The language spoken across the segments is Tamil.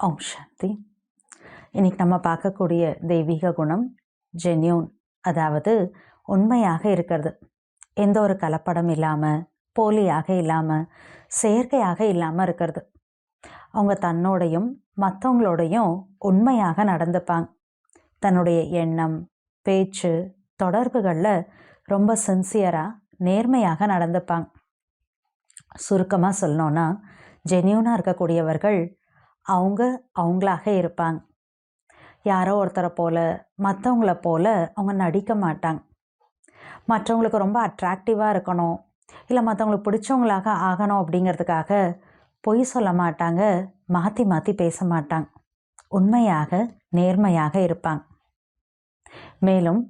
ஓம் சாந்தி இன்னைக்கு நம்ம பார்க்கக்கூடிய தெய்வீக குணம் ஜென்யூன் அதாவது உண்மையாக இருக்கிறது. எந்த ஒரு கலப்படம் இல்லாமல் போலியாக இல்லாமல் செயற்கையாக இல்லாமல் இருக்கிறது. அவங்க தன்னோடையும் மற்றவங்களோடையும் உண்மையாக நடந்துப்பாங்க. தன்னுடைய எண்ணம் பேச்சு தொடர்புகளில் ரொம்ப சின்சியராக நேர்மையாக நடந்துப்பாங்க. சுருக்கமாக சொல்லணுன்னா ஜென்யூனாக இருக்கக்கூடியவர்கள் அவங்க அவங்களாக இருப்பாங்க. யாரோ ஒருத்தரை போல் மற்றவங்கள போல் அவங்க நடிக்க மாட்டாங்க. மற்றவங்களுக்கு ரொம்ப அட்ராக்டிவாக இருக்கணும் இல்லை மற்றவங்களுக்கு பிடிச்சவங்களாக ஆகணும் அப்படிங்கிறதுக்காக பொய் சொல்ல மாட்டாங்க மாற்றி மாற்றி பேச மாட்டாங்க. உண்மையாக நேர்மையாக இருப்பாங்க. மேலும்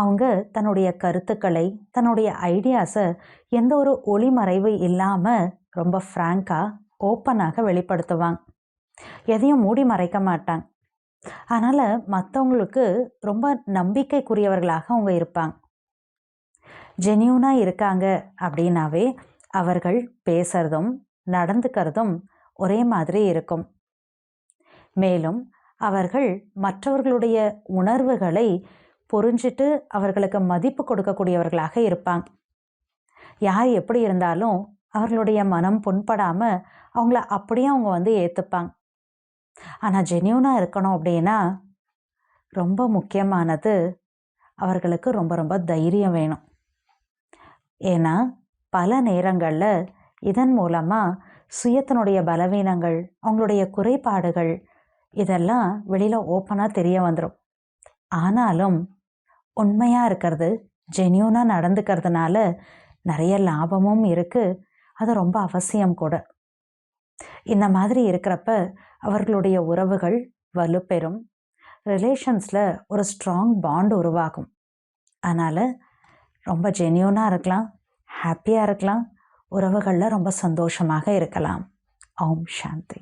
அவங்க தன்னுடைய கருத்துக்களை தன்னுடைய ஐடியாஸை எந்த ஒரு ஒளிமறைவு இல்லாமல் ரொம்ப ஃப்ராங்காக ஓப்பனாக வெளிப்படுத்துவாங்க. எதையும் மூடி மறைக்க மாட்டாங்க. அதனால் மற்றவங்களுக்கு ரொம்ப நம்பிக்கைக்குரியவர்களாக அவங்க இருப்பாங்க. ஜெனியூனாக இருக்காங்க அப்படின்னாவே அவர்கள் பேசுகிறதும் நடந்துக்கிறதும் ஒரே மாதிரி இருக்கும். மேலும் அவர்கள் மற்றவர்களுடைய உணர்வுகளை புரிஞ்சிட்டு அவர்களுக்கு மதிப்பு கொடுக்கக்கூடியவர்களாக இருப்பாங்க. யார் எப்படி இருந்தாலும் அவர்களுடைய மனம் புண்படாமல் அவங்கள அப்படியே அவங்க வந்து ஏற்றுப்பாங்க ஆனால் ஜென்யூனாக இருக்கணும் அப்படின்னா ரொம்ப முக்கியமானது அவர்களுக்கு ரொம்ப ரொம்ப தைரியம் வேணும். ஏன்னா பல நேரங்களில் இதன் மூலமாக சுயத்தினுடைய பலவீனங்கள் அவங்களுடைய குறைபாடுகள் இதெல்லாம் வெளியில் ஓப்பனாக தெரிய வந்துடும் ஆனாலும் உண்மையாக இருக்கிறது ஜென்யூனாக நடந்துக்கிறதுனால நிறைய லாபமும் இருக்குது அது ரொம்ப அவசியம் கூட. இந்த மாதிரி இருக்கிறப்ப அவர்களுடைய உறவுகள் வலுப்பெறும். ரிலேஷன்ஸில் ஒரு ஸ்ட்ராங் பாண்ட் உருவாகும். அதனால் ரொம்ப ஜென்யூனாக இருக்கலாம் ஹாப்பியாக இருக்கலாம் உறவுகளில் ரொம்ப சந்தோஷமாக இருக்கலாம். ஓம் சாந்தி.